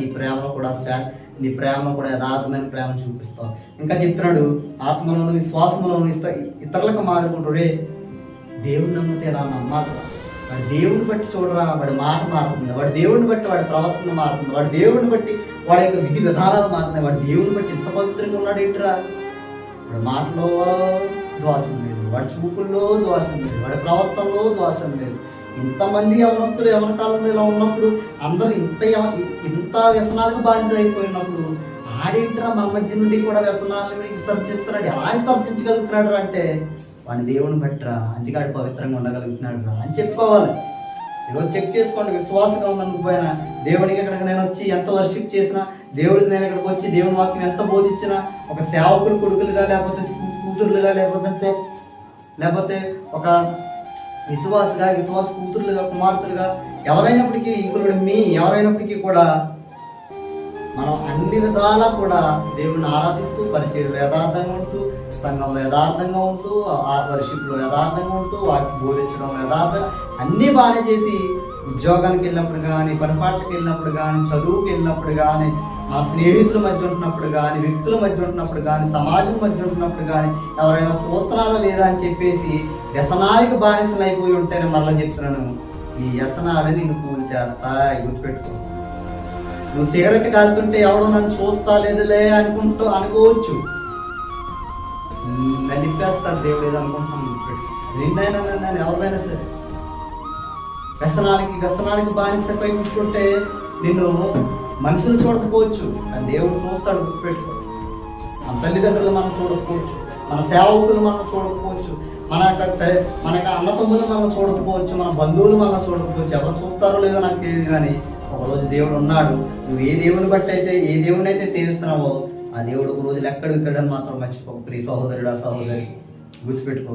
నీ ప్రేమలో కూడా శా- నీ ప్రేమ కూడా యథార్థమైన ప్రేమ చూపిస్తావు. ఇంకా చెప్తున్నాడు ఆత్మలోను విశ్వాసంలోను ఇస్తా ఇతరులకు మారుకుంటుడే దేవుని నమ్మితే ఎలా నమ్మాలి వాడు దేవుని బట్టి చూడరా వాడి మాట మారుతుంది. వాడి దేవుని బట్టి వాడి ప్రవర్తన మారుతుంది. వాడి దేవుని బట్టి వాడి యొక్క విధి విధానాలు మారుతున్నాయి. వాడి దేవుని బట్టి ఇంత పవిత్రంగా ఉన్నాడు ఏంటిరా? వాడి మాటలో దోషం లేదు. వాడి చూపుల్లో దోషం లేదు. వాడి ప్రవర్తనలో దోషం లేదు. ఇంతమంది యవనస్తులు ఎవరి కాలంలో ఇలా ఉన్నప్పుడు అందరూ ఇంత ఇంత వ్యసనాలకు బాధ్యత అయిపోయినప్పుడు ఆడేంట్రా మన మధ్య నుండి కూడా వ్యసనాలను విసర్జిస్తున్నాడు? ఎలా విసర్జించగలుగుతున్నాడు అంటే వాడి దేవుని బట్టిరా అందుకాడు పవిత్రంగా ఉండగలుగుతున్నాడు రా అని చెప్పుకోవాలి. ఈరోజు చెక్ చేసుకోండి విశ్వాసంగా ఉన్నందుకు పోయిన దేవుడికి ఇక్కడికి నేను వచ్చి ఎంత వర్షిప్ చేసినా దేవుడికి నేను ఇక్కడికి వచ్చి దేవుని వాక్యం ఎంత బోధించినా ఒక సేవకుడు కొడుకులుగా లేకపోతే కూతురులుగా లేకపోతే లేకపోతే ఒక విశ్వాసగా విశ్వాస కూతురులుగా కుమార్తెలుగా ఎవరైనప్పటికీ ఇంకులుడు మీ ఎవరైనప్పటికీ కూడా మనం అన్ని విధాలా కూడా దేవుడిని ఆరాధిస్తూ పరిచయం యథార్థంగా ఉంటూ సంఘంలో యథార్థంగా ఉంటూ ఆ వర్షిప్లో యథార్థంగా ఉంటూ వాటికి బోధించడం యథార్థం అన్నీ బాగానే చేసి ఉద్యోగానికి వెళ్ళినప్పుడు కానీ పనిపాట్లకు వెళ్ళినప్పుడు కానీ చదువుకి వెళ్ళినప్పుడు కానీ ఆ స్నేహితుల మధ్య ఉంటున్నప్పుడు కానీ వ్యక్తుల మధ్య ఉంటున్నప్పుడు కానీ సమాజం మధ్య ఉంటున్నప్పుడు కానీ ఎవరైనా చూస్తున్నారా లేదా అని చెప్పేసి వ్యసనానికి బానిసలు అయిపోయి ఉంటేనే మళ్ళీ చెప్తున్నాను. ఈ వ్యసనాలని నేను కూల్ చేస్తా గుర్తుపెట్టుకో. నువ్వు సిగరెట్ కాలుతుంటే ఎవడో నన్ను చూస్తా లేదులే అనుకుంటూ అనుకోవచ్చు. మ్, దేవుడు ఏదో అనుకుంటున్నాను నిన్నైనా నేను ఎవరినైనా సరే. వ్యసనానికి వ్యసనానికి బానిసపై కూర్చుంటే నిన్ను మనుషులు చూడకపోవచ్చు కానీ దేవుడు చూస్తాడు గుర్తుపెట్టుకో. మన తల్లిదండ్రులు మనం చూడకపోవచ్చు మన సేవకులు మనం చూడకపోవచ్చు మన మన యొక్క అన్నతమ్ములు మనం చూడకపోవచ్చు మన బంధువులు మనం చూడకపోవచ్చు. ఎవరు చూస్తారో లేదో నాకు తెలియదు కానీ ఒకరోజు దేవుడు ఉన్నాడు. నువ్వు ఏ దేవుని బట్టి అయితే ఏ దేవుని అయితే సేవిస్తున్నావో ఆ దేవుడు ఒక రోజు ఎక్కడ మాత్రం మర్చిపో ప్రియ సహోదరుడు సహోదరి గుర్తుపెట్టుకో.